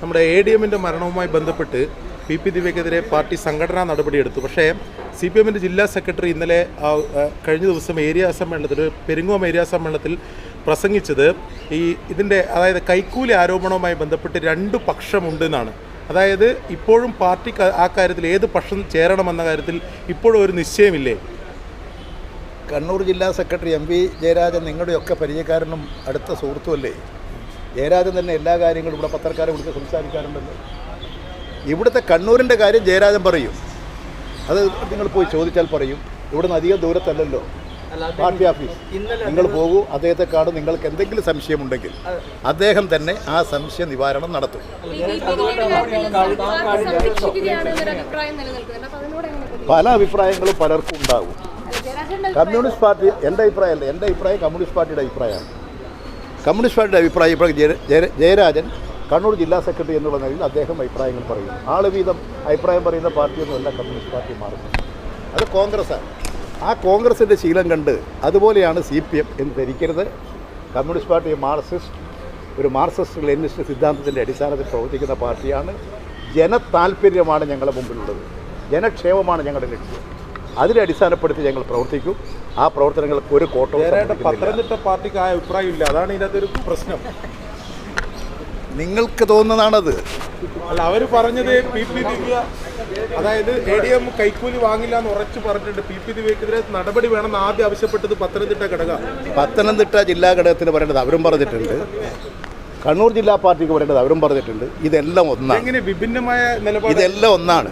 നമ്മുടെ A D എമ്മിന്റെ മരണവുമായി ബന്ധപ്പെട്ട് പി പി ദിവ്യക്കെതിരെ പാർട്ടി സംഘടനാ നടപടിയെടുത്തു. പക്ഷേ സി പി എമ്മിന്റെ ജില്ലാ സെക്രട്ടറി ഇന്നലെ കഴിഞ്ഞ ദിവസം ഏരിയ സമ്മേളനത്തിൽ പെരിങ്ങോം ഏരിയ സമ്മേളനത്തിൽ പ്രസംഗിച്ചത് ഈ ഇതിന്റെ അതായത് കൈക്കൂലി ആരോപണവുമായി ബന്ധപ്പെട്ട് രണ്ട് പക്ഷമുണ്ടെന്നാണ്. അതായത് ഇപ്പോഴും പാർട്ടി ആ കാര്യത്തിൽ ഏത് പക്ഷം ചേരണമെന്ന കാര്യത്തിൽ ഇപ്പോഴും ഒരു നിശ്ചയമില്ലേ? കണ്ണൂർ ജില്ലാ സെക്രട്ടറി എം വി ജയരാജൻ നിങ്ങളുടെയൊക്കെ പരിചയക്കാരനും അടുത്ത സുഹൃത്തുമല്ലേ ജയരാജൻ തന്നെ എല്ലാ കാര്യങ്ങളും ഇവിടെ പത്രക്കാരെ വിളിച്ച് സംസാരിക്കാറുണ്ടല്ലോ. ഇവിടുത്തെ കണ്ണൂരിന്റെ കാര്യം ജയരാജൻ പറയും. അത് നിങ്ങൾ പോയി ചോദിച്ചാൽ പറയും. ഇവിടുന്ന് അധികം ദൂരത്തല്ലല്ലോ. Party office. നിങ്ങൾ പോകൂ അദ്ദേഹത്തെ കാണും നിങ്ങൾക്ക് എന്തെങ്കിലും സംശയമുണ്ടെങ്കിൽ അദ്ദേഹം തന്നെ ആ സംശയ നിവാരണം നടത്തും? പല അഭിപ്രായങ്ങളും പലർക്കും ഉണ്ടാകും കമ്മ്യൂണിസ്റ്റ് പാർട്ടി എന്റെ അഭിപ്രായമല്ല എന്റെ അഭിപ്രായം കമ്മ്യൂണിസ്റ്റ് പാർട്ടിയുടെ അഭിപ്രായമാണ്. കമ്മ്യൂണിസ്റ്റ് പാർട്ടിയുടെ അഭിപ്രായം ഇപ്പോൾ ജയ- ജയ- ജയരാജൻ കണ്ണൂർ ജില്ലാ സെക്രട്ടറി എന്നുള്ള നിലയിൽ അദ്ദേഹം അഭിപ്രായങ്ങൾ പറയുന്നു. ആൾ വീതം അഭിപ്രായം പറയുന്ന പാർട്ടിയൊന്നുമല്ല കമ്മ്യൂണിസ്റ്റ് പാർട്ടി മാറുന്നത്. അത് കോൺഗ്രസ്സാണ്. ആ കോൺഗ്രസിന്റെ ശീലം കണ്ട് അതുപോലെയാണ് സി പി എം എന്ന് ധരിക്കരുത്. കമ്മ്യൂണിസ്റ്റ് പാർട്ടി മാർക്സിസ്റ്റ് ഒരു മാർക്സിസ്റ്റ് ലെനിസ്റ്റ് സിദ്ധാന്തത്തിന്റെ അടിസ്ഥാനത്തിൽ പ്രവർത്തിക്കുന്ന പാർട്ടിയാണ്. ജനതാൽപര്യമാണ് ഞങ്ങളുടെ മുമ്പിലുള്ളത്. ജനക്ഷേമമാണ് ഞങ്ങളുടെ ലക്ഷ്യം. അതിനെ അടിസ്ഥാനപ്പെടുത്തി ഞങ്ങൾ പ്രവർത്തിക്കും. ആ പ്രവർത്തനങ്ങൾക്ക് ഒരു കോട്ടവും പത്തനംതിട്ട പാർട്ടിക്ക് ആ അഭിപ്രായം ഇല്ല അതാണ് ഇതിനകത്ത് ഒരു പ്രശ്നം. നിങ്ങൾക്ക് തോന്നുന്നതാണത്. അല്ല അവർ പറഞ്ഞത് പി പി ദിവ്യ അതായത് എ ഡി എം കൈക്കൂലി വാങ്ങില്ല എന്ന് ഉറച്ചു പറഞ്ഞിട്ടുണ്ട്. പി പി ദിവ്യക്കെതിരെ നടപടി വേണമെന്ന് ആദ്യം ആവശ്യപ്പെട്ടത് പത്തനംതിട്ട ഘടക. പത്തനംതിട്ട ജില്ലാ ഘടകത്തിന് പറയേണ്ടത് അവരും പറഞ്ഞിട്ടുണ്ട്. കണ്ണൂർ ജില്ലാ പാർട്ടിക്ക് പറയേണ്ടത് അവരും പറഞ്ഞിട്ടുണ്ട്. ഇതെല്ലാം ഒന്നാണ്. എങ്ങനെ വിഭിന്നമായ നിലപാട്? ഇതെല്ലാം ഒന്നാണ്.